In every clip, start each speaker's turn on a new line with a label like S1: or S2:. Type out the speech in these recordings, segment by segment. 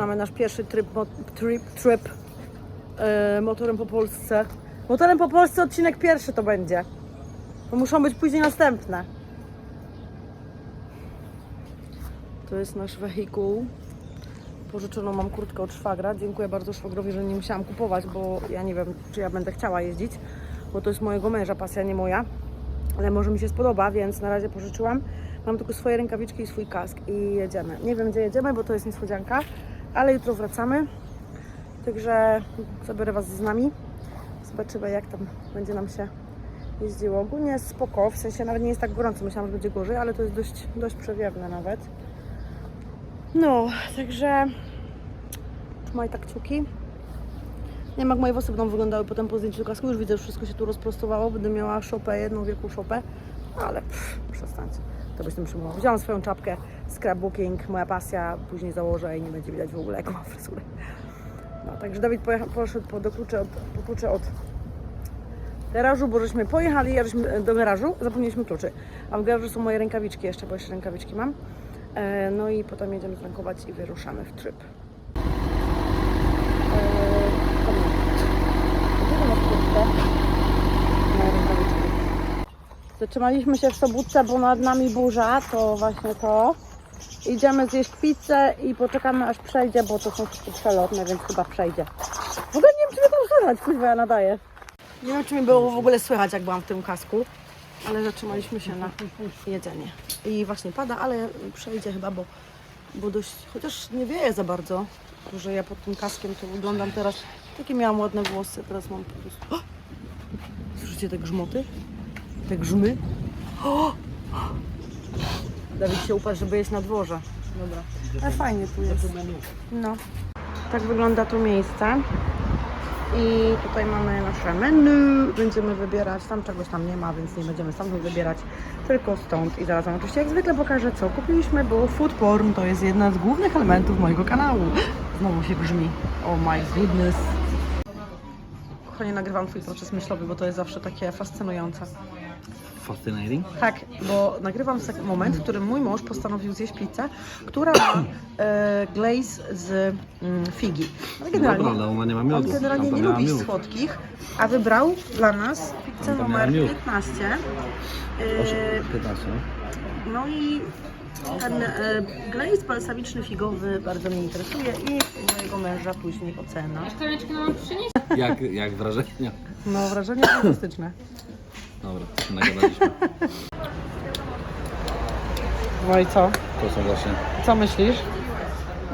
S1: zaczynamy nasz pierwszy mo- trip, trip e, motorem po Polsce. Motorem po Polsce odcinek pierwszy to będzie. Bo muszą być później następne. To jest nasz wehikuł. Pożyczoną mam kurtkę od szwagra. Dziękuję bardzo szwagrowi, że nie musiałam kupować, bo ja nie wiem, czy ja będę chciała jeździć, bo to jest mojego męża pasja, nie moja. Ale może mi się spodoba, więc na razie pożyczyłam. Mam tylko swoje rękawiczki i swój kask i jedziemy. Nie wiem, gdzie jedziemy, bo to jest niespodzianka, ale jutro wracamy. Także zabiorę Was z nami. Zobaczymy, jak tam będzie nam się jeździło. Ogólnie spoko, w sensie nawet nie jest tak gorąco. Myślałam, że będzie gorzej, ale to jest dość, dość przewiewne nawet. No, także trzymaj tak kciuki. Nie wiem jak moje włosy będą wyglądały potem po zdjęciu kasku. Już widzę, że wszystko się tu rozprostowało. Będę miała szopę, jedną wielką szopę. Ale pff, przestańcie. To byś tym przyjmował. Wziąłam swoją czapkę, scrapbooking, moja pasja. Później założę i nie będzie widać w ogóle jaką mam fryzurę. No, także Dawid pojecha, poszedł po, do klucze od, po klucze od garażu, bo żeśmy pojechali żeśmy, do garażu, zapomnieliśmy kluczy. A w garażu są moje rękawiczki jeszcze, bo jeszcze rękawiczki mam. E, no i potem jedziemy zrankować i wyruszamy w tryb. E. Zatrzymaliśmy się w Sobótce, bo nad nami burza, to właśnie to. Idziemy zjeść pizzę i poczekamy aż przejdzie, bo to są wszystko przelotne, więc chyba przejdzie. W ogóle nie wiem, czy mnie tam słychać, kurwa, ja nadaję. Nie wiem, czy mi było w ogóle słychać, jak byłam w tym kasku, ale zatrzymaliśmy się na jedzenie. I właśnie pada, ale przejdzie chyba, bo, bo dość, chociaż nie wieje za bardzo, że ja pod tym kaskiem to wyglądam teraz, takie miałam ładne włosy, teraz mam po prostu... O! Słyszycie te grzmoty? Te grzmy? Dawid się uparł, żeby jeść na dworze. Dobra. Ale fajnie tu jest. No. Tak wygląda to miejsce. I tutaj mamy nasze menu. Będziemy wybierać. Tam czegoś tam nie ma, więc nie będziemy stamtąd wybierać. Tylko stąd. I zaraz wam oczywiście jak zwykle pokażę, co kupiliśmy, bo food porn to jest jedna z głównych elementów mojego kanału. Znowu się brzmi. Oh my goodness. Kochanie, nagrywam twój proces myślowy, bo to jest zawsze takie fascynujące.
S2: Fascinating.
S1: Tak, bo nagrywam moment, w którym mój mąż postanowił zjeść pizzę, która ma e, glaze z mm, figi. Ale generalnie,
S2: Dobra, ale ona nie ma miodu.
S1: on generalnie nie lubi
S2: miód.
S1: słodkich, a wybrał dla nas pizzę
S2: Tamta
S1: numer
S2: miała miód.
S1: 15.
S2: Proszę,
S1: E,
S2: 15.
S1: no i ten e, glaze balsamiczny figowy bardzo mnie interesuje i mojego męża później ocena.
S3: Szklaneczkę nam przynieść?
S2: Jak, jak wrażenia?
S1: No wrażenie fantastyczne.
S2: Dobra, nagadaliśmy.
S1: No i co?
S2: To są właśnie,
S1: Co myślisz?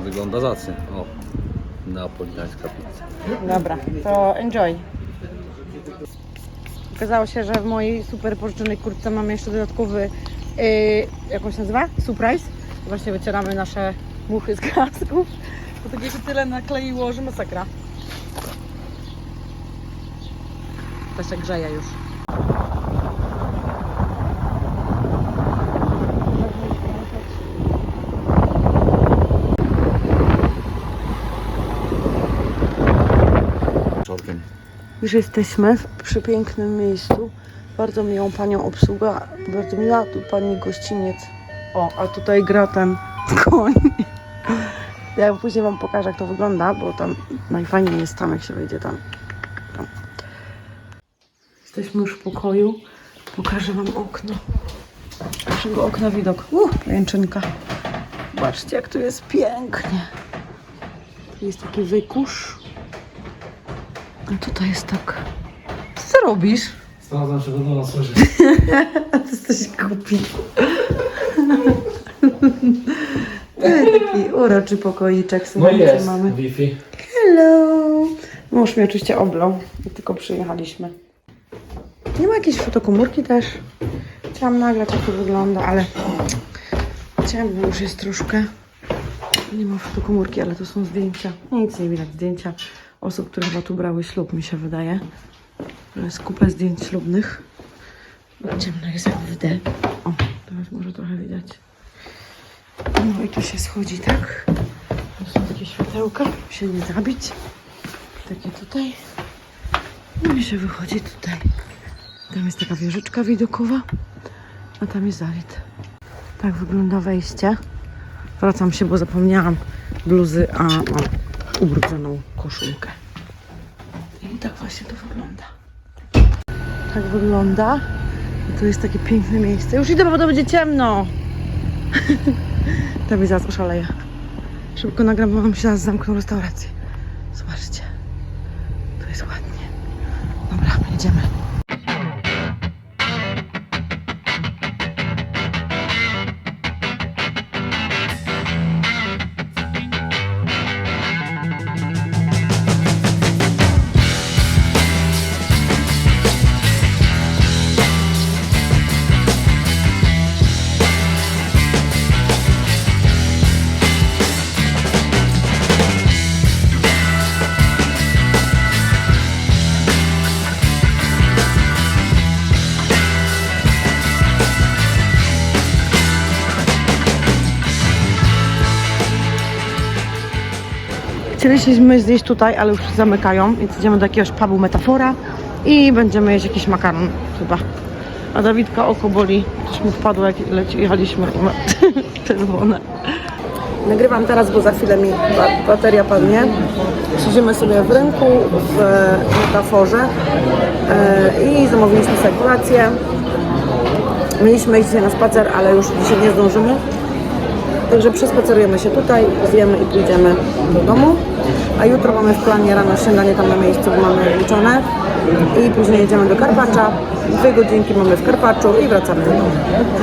S2: wygląda zacnie. O, neapolitańska pizza.
S1: Dobra, to enjoy. Okazało się, że w mojej super pożyczonej kurtce mamy jeszcze dodatkowy, yy, jak on się nazywa? Surprise. Właśnie wycieramy nasze muchy z kasków. To takie się tyle nakleiło, że masakra. To się grzeje już. Już jesteśmy w przepięknym miejscu. Bardzo miłą panią obsługa, bardzo miła tu pani gościniec. O, a tutaj gra ten koń. Ja później wam pokażę jak to wygląda, bo tam najfajniej jest tam jak się wejdzie tam. tam. Jesteśmy już w pokoju. Pokażę wam okno. Naszego okna widok. Uh, jęczynka. Zobaczcie jak tu jest pięknie. Tu jest taki wykusz. A tutaj jest tak. Co ty robisz?
S2: Sprawdzam, czy będą nas słyszeć.
S1: Ty jesteś głupi. Ty taki uroczy pokoiczek sobie mamy.
S2: Wi-Fi.
S1: Hello! Mąż mnie oczywiście oblał, jak tylko przyjechaliśmy. Nie ma jakiejś fotokomórki też. Chciałam nagrać jak to wygląda, ale ciemno już jest troszkę. Nie ma fotokomórki, ale to są zdjęcia. Nic nie widać, zdjęcia osób, które chyba tu brały ślub, mi się wydaje. To jest kupę zdjęć ślubnych. Ciemno jest jak. O, teraz może trochę widać. No i tu się schodzi, tak? Tu są takie światełka, żeby się nie zabić. Takie tutaj. No i się wychodzi tutaj. Tam jest taka wieżyczka widokowa, a tam jest zawit. Tak wygląda wejście. Wracam się, bo zapomniałam bluzy, a mam ubrudzoną koszulkę. I tak właśnie to wygląda. Tak wygląda. I to jest takie piękne miejsce. Już idę, bo to będzie ciemno. Tobie zaraz oszaleję. Szybko nagram, bo mam się zaraz zamknął restaurację. Zobaczcie. Chcieliśmy zjeść tutaj, ale już zamykają, więc idziemy do jakiegoś pubu Metafora i będziemy jeść jakiś makaron chyba. A Dawidka oko boli, coś mu wpadło jak leci, jechaliśmy i ma czerwone. Nagrywam teraz, bo za chwilę mi ba- bateria padnie. Siedzimy sobie w rynku w Metaforze e, i zamówiliśmy sobie kolację. Mieliśmy iść dzisiaj na spacer, ale już dzisiaj nie zdążymy. Także przespacerujemy się tutaj, zjemy i pójdziemy do domu. A jutro mamy w planie rano śniadanie tam na miejscu, bo mamy liczone. I później jedziemy do Karpacza. Dwie godzinki mamy w Karpaczu i wracamy do domu.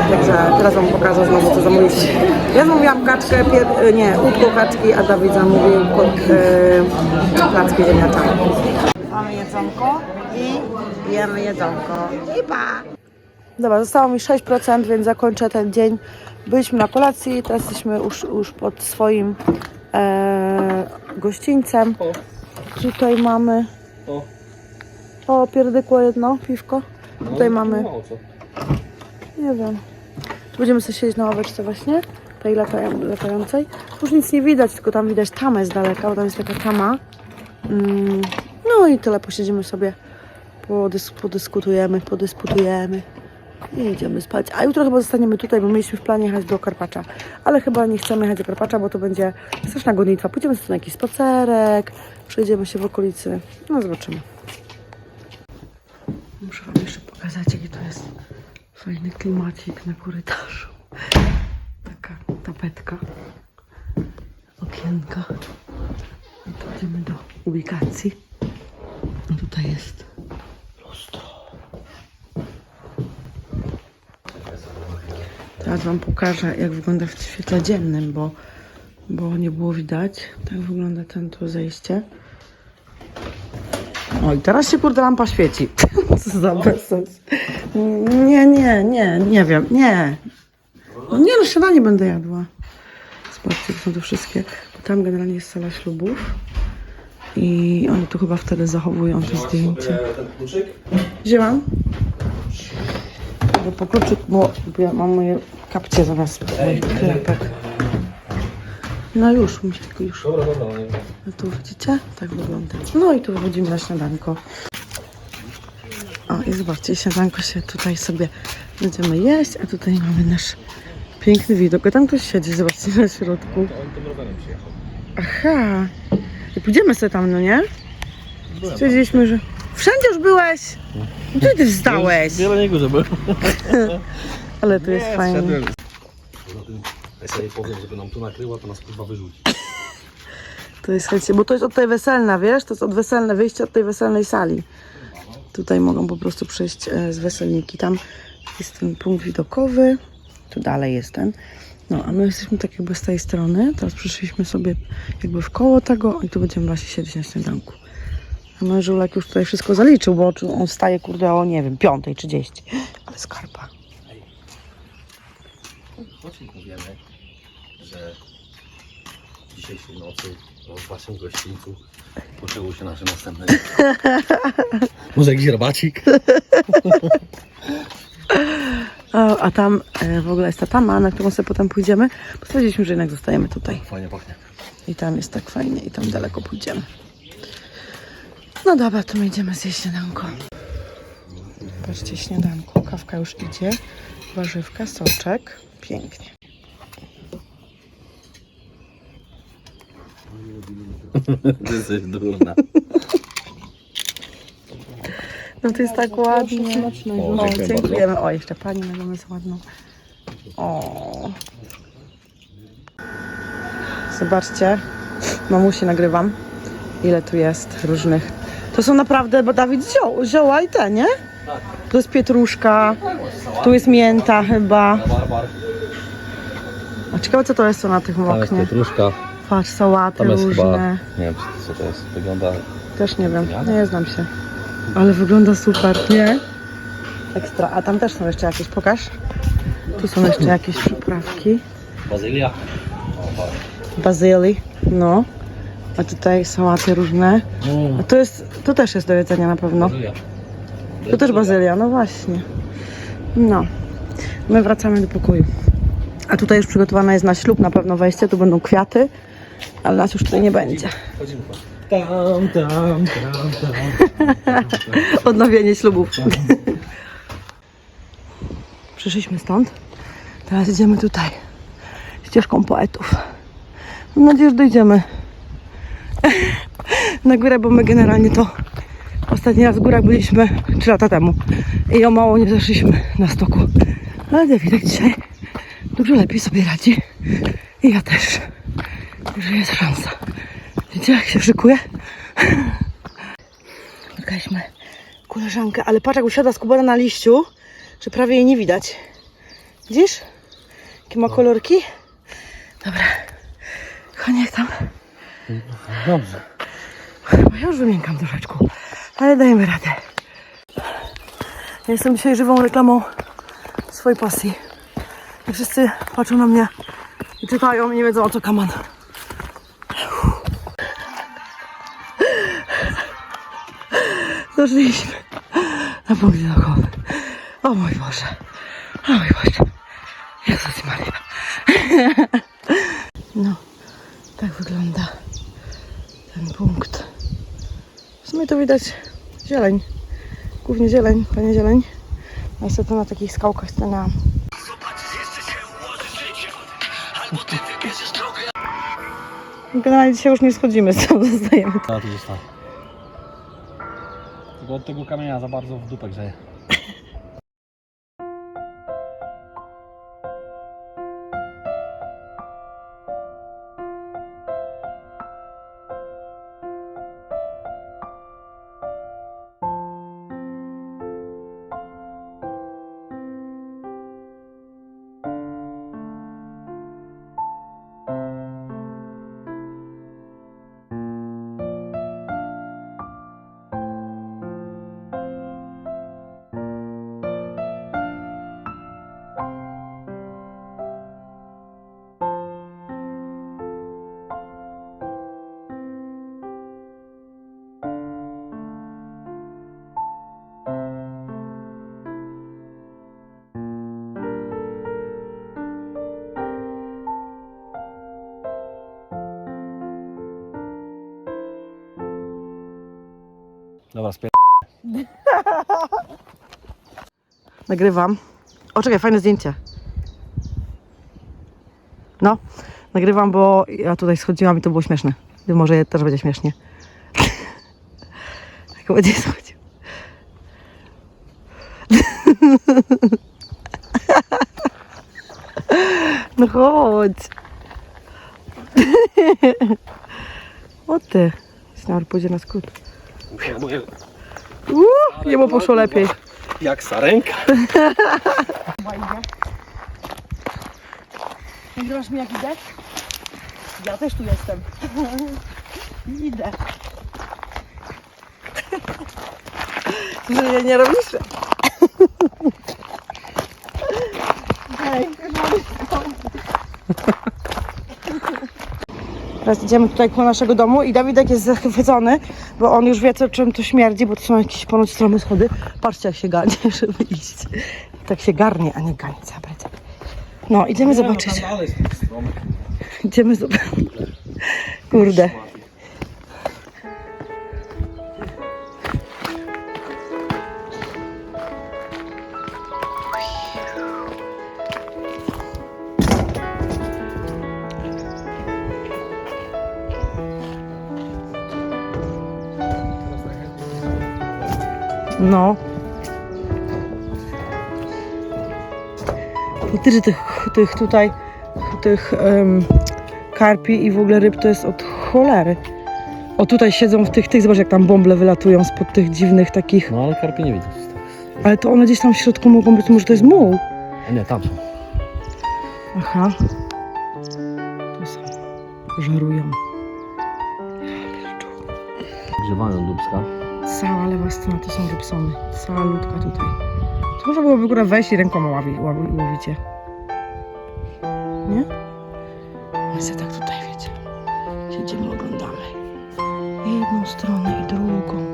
S1: Także teraz Wam pokażę znowu, co zamówiliśmy. Ja zamówiłam kaczkę, pier- nie, łódko kaczki, a Dawid zamówił e, placki ziemniaczane. Mamy jedzonko i jemy jedzonko. I pa! Dobra, zostało mi 6%, więc zakończę ten dzień. Byliśmy na kolacji, teraz jesteśmy już, już pod swoim e, gościńcem. Tutaj mamy. O, pierdykło jedno, piwko. Tutaj mamy. Nie wiem. Tu będziemy sobie siedzieć na ławeczce właśnie, tej latają, latającej. Już nic nie widać, tylko tam widać tamę z daleka, bo tam jest taka tama. Mm, no i tyle, posiedzimy sobie, podys podyskutujemy, podyskutujemy i idziemy spać. A jutro chyba zostaniemy tutaj, bo mieliśmy w planie jechać do Karpacza. Ale chyba nie chcemy jechać do Karpacza, bo to będzie straszna gonitwa. Pójdziemy sobie na jakiś spacerek, przejdziemy się w okolicy. No zobaczymy. Muszę Wam jeszcze pokazać, jaki to jest fajny klimacik na korytarzu. Taka tapetka, okienka. I tu idziemy do ubikacji. I tutaj jest Teraz Wam pokażę, jak wygląda w świetle dziennym, bo, bo nie było widać. Tak wygląda ten tu zejście. O, i teraz się kurde lampa świeci. Co za bezsens. Nie, nie, nie, nie wiem, nie. No nie, no śniadanie będę jadła. Zobaczcie, są to wszystkie. Tam generalnie jest sala ślubów. I oni tu chyba wtedy zachowują te
S2: kluczyk?
S1: Wzięłam. Bo po kluczyk, bo ja mam moje kapcie klepek. No już, tylko już.
S2: Dobra, dobra, no
S1: No tu widzicie? Tak wygląda. No i tu wychodzimy na śniadanko. O i zobaczcie, śniadanko się tutaj sobie będziemy jeść, a tutaj mamy nasz piękny widok. A tam ktoś siedzi, zobaczcie na środku.
S2: Przyjechał.
S1: Aha. I pójdziemy sobie tam, no nie? Stwierdziliśmy, że... Wszędzie już byłeś! Gdzie ty wstałeś?
S2: Wiele niego, żeby.
S1: Ale tu jest fajnie.
S2: Ja sobie powiem, żeby nam tu nakryła, to nas kurwa wyrzuci.
S1: To jest, słuchajcie, bo to jest od tej weselna, wiesz? To jest od weselne, wyjście od tej weselnej sali. Tutaj mogą po prostu przyjść e, z weselniki. Tam jest ten punkt widokowy. Tu dalej jest ten. No, a my jesteśmy tak jakby z tej strony. Teraz przyszliśmy sobie jakby w koło tego i tu będziemy właśnie siedzieć na śniadanku. Mój żulek już tutaj wszystko zaliczył, bo on staje, kurde, o nie wiem, 5.30. Ale skarpa.
S2: Choć powiemy, że dzisiejszej nocy w waszym gościńcu poczęło się nasze następne Może jakiś robacik?
S1: A, a tam e, w ogóle jest ta tama, na którą sobie potem pójdziemy. Bo stwierdziliśmy, że jednak zostajemy tutaj.
S2: Fajnie pachnie.
S1: I tam jest tak fajnie i tam daleko pójdziemy. No dobra, to my idziemy zjeść śniadanko. Patrzcie, śniadanko. Kawka już idzie. Warzywka, soczek. Pięknie.
S2: Ty jesteś durna.
S1: No to jest tak ładnie.
S2: O,
S1: O,
S2: dziękuję
S1: dziękujemy. O, jeszcze pani na jest ładną. O. Zobaczcie, mamusi nagrywam, ile tu jest różnych. To są naprawdę, bo Dawid zioł, zioła i te, nie? Tu jest pietruszka, tu jest mięta chyba. A ciekawe co to jest co na tych
S2: Tam jest
S1: oknie.
S2: pietruszka.
S1: Patrz, sałaty
S2: Tam jest
S1: różne.
S2: chyba... Nie wiem co to jest. Wygląda...
S1: Też nie wiem, nie znam się. Ale wygląda super, nie? Ekstra. A tam też są jeszcze jakieś, pokaż. Tu są jeszcze jakieś przyprawki.
S2: Bazylia. O, tak.
S1: Bazyli, no. A tutaj sałaty różne. A to jest, to też jest do jedzenia na pewno.
S2: Bazylia.
S1: To też bazylia, no właśnie. No. My wracamy do pokoju. A tutaj już przygotowane jest na ślub na pewno wejście, tu będą kwiaty, ale nas już tutaj nie będzie.
S2: Chodzimy Tam, tam, tam, tam.
S1: Odnowienie ślubów. Przyszliśmy stąd. Teraz idziemy tutaj. Ścieżką poetów. Mam nadzieję, że dojdziemy na górę, bo my generalnie to ostatni raz w górach byliśmy 3 lata temu i o mało nie zeszliśmy na stoku. Ale Dawidek dzisiaj dużo lepiej sobie radzi. I ja też. Że jest szansa. Widzicie, jak się szykuje? Spotkaliśmy koleżankę, ale patrz jak usiadła skupiona na liściu, że prawie jej nie widać. Widzisz? Jakie ma kolorki? Dobra. Konie tam.
S2: Dobrze.
S1: Bo ja już wymiękam troszeczkę, ale dajemy radę. Ja jestem dzisiaj żywą reklamą swojej pasji. I wszyscy patrzą na mnie i czekają i nie wiedzą o co kaman. Doszliśmy na punkt widokowy. O mój Boże. O mój Boże. Jezus Maria. No, tak wygląda ten punkt. Sumie to widać zieleń. Głównie zieleń, panie zieleń. Niestety na takich skałkach stanęłam. Generalnie dzisiaj już nie schodzimy, co zostajemy.
S2: A tu został. Tylko od tego kamienia za bardzo w dupę grzeje. Dobra, spier...
S1: Nagrywam. O, czekaj, fajne zdjęcie. No, nagrywam, bo ja tutaj schodziłam i to było śmieszne. Może też będzie śmiesznie. Jak będzie schodził. No chodź. O ty. Snor pójdzie na skrót. Uuu, jemu poszło lepiej.
S2: Jak sarenka.
S1: Nagrywasz mi jak idę? Ja też tu jestem. idę. Że nie robisz? Hej, Teraz idziemy tutaj koło naszego domu i Dawidek jest zachwycony, bo on już wie co, czym to śmierdzi, bo to są jakieś ponoć stromy schody. Patrzcie jak się ganie, żeby iść. Tak się garnie, a nie ganie, zabrać. No, idziemy zobaczyć.
S2: dalej z tych stron.
S1: Idziemy zobaczyć. Kurde. No. Faktycznie tych, tych tutaj, tych em, karpi i w ogóle ryb to jest od cholery. O tutaj siedzą w tych, tych, zobacz jak tam bąble wylatują spod tych dziwnych takich.
S2: No ale karpie nie widać.
S1: Ale to one gdzieś tam w środku mogą być, może to jest muł.
S2: A nie, tam są.
S1: Aha. To są. Pierdziu.
S2: Grzewają dubska.
S1: Cała lewa strona to są Gibsony. Cała ludka tutaj. To można byłoby góra wejść i rękoma ławi, ławi, łowicie. Nie? My sobie tak tutaj, wiecie, siedzimy, oglądamy. Jedną stronę i drugą.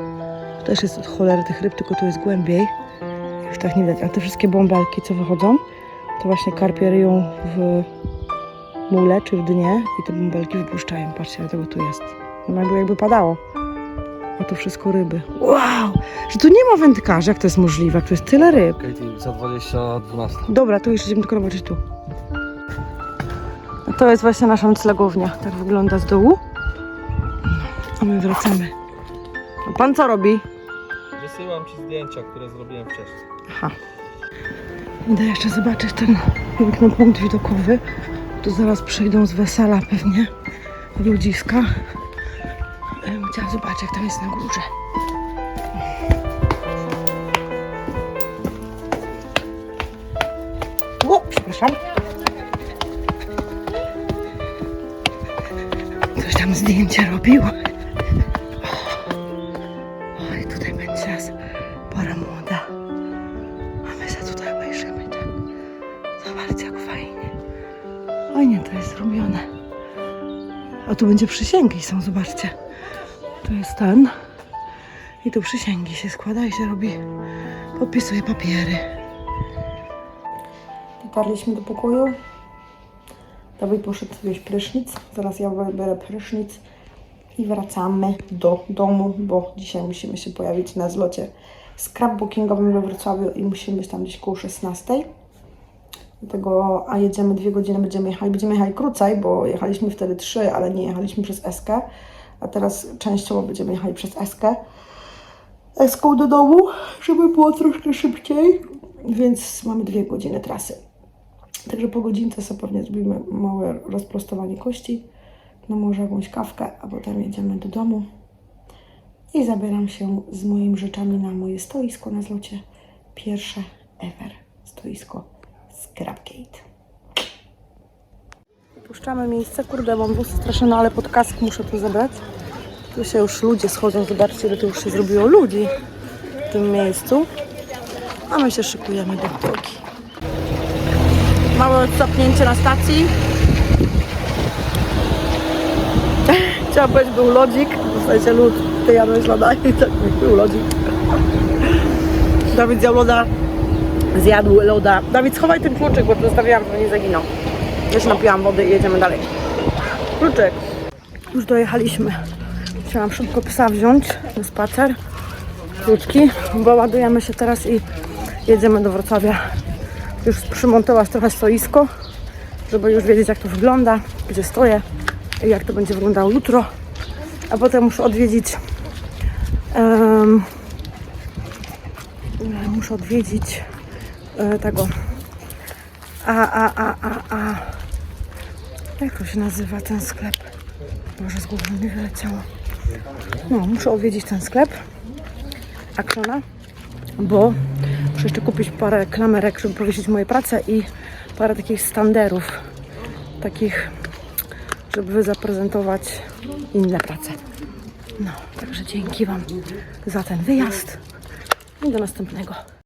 S1: Tu też jest od cholery tych ryb, tylko tu jest głębiej. Już tak nie widać. A te wszystkie bąbelki, co wychodzą, to właśnie karpie ryją w mule czy w dnie i te bąbelki wypuszczają. Patrzcie, dlatego tu jest. No jakby, jakby padało. A to wszystko ryby. Wow! Że tu nie ma wędkarzy, jak to jest możliwe, jak to jest tyle ryb.
S2: Katie, za 20, 12.
S1: Dobra, to jeszcze idziemy tylko zobaczyć tu. A to jest właśnie nasza noclegownia. Tak wygląda z dołu. A my wracamy. A pan co robi?
S3: Wysyłam ci zdjęcia, które zrobiłem wcześniej.
S1: Aha. Idę jeszcze zobaczyć ten piękny punkt widokowy. Tu zaraz przyjdą z wesela pewnie ludziska. Ja bym chciała zobaczyć, jak tam jest na górze. O, przepraszam. Ktoś tam zdjęcie robił. Oj, tutaj będzie teraz para młoda. A my się tutaj obejrzymy, tak? Zobaczcie, jak fajnie. Fajnie to jest zrobione. A tu będzie przysięgi są, zobaczcie. Tu jest ten. I tu przysięgi się składa i się robi, podpisuje papiery. Dotarliśmy do pokoju. Dawid poszedł wziąć prysznic. Zaraz ja biorę prysznic i wracamy do domu, bo dzisiaj musimy się pojawić na zlocie scrapbookingowym we Wrocławiu i musimy być tam gdzieś koło 16. Dlatego, a jedziemy dwie godziny, będziemy jechali, będziemy jechali krócej, bo jechaliśmy wtedy trzy, ale nie jechaliśmy przez Eskę, a teraz częściowo będziemy jechali przez Eskę. Eską do domu, żeby było troszkę szybciej, więc mamy dwie godziny trasy. Także po godzince sobie pewnie zrobimy małe rozprostowanie kości, no może jakąś kawkę, a potem jedziemy do domu i zabieram się z moimi rzeczami na moje stoisko na zlocie. Pierwsze ever stoisko Scrapgate. Puszczamy miejsce, kurde, mam włosy straszne, no ale pod kask muszę tu zebrać. Tu się już ludzie schodzą, zobaczcie, ile tu już się zrobiło ludzi w tym miejscu. A my się szykujemy do drogi. Małe odstopnięcie na stacji. Chciałam powiedzieć, był lodzik, w sensie lód, ty jadłeś loda i tak był lodzik. Dawid zjadł loda, zjadł loda. Dawid, schowaj ten kluczyk, bo zostawiłam, żeby nie zaginął. Ja napiłam wody i jedziemy dalej. Kluczyk. Już dojechaliśmy. Chciałam szybko psa wziąć na spacer. Krótki, bo ładujemy się teraz i jedziemy do Wrocławia. Już przymontować trochę stoisko, żeby już wiedzieć jak to wygląda, gdzie stoję i jak to będzie wyglądało jutro. A potem muszę odwiedzić em, muszę odwiedzić e, tego a, a, a, a, a jak to się nazywa ten sklep? Może z głowy mi wyleciało. No, muszę odwiedzić ten sklep Actiona, bo muszę jeszcze kupić parę klamerek, żeby powiesić moje prace i parę takich standerów, takich, żeby zaprezentować inne prace. No, także dzięki Wam za ten wyjazd i do następnego.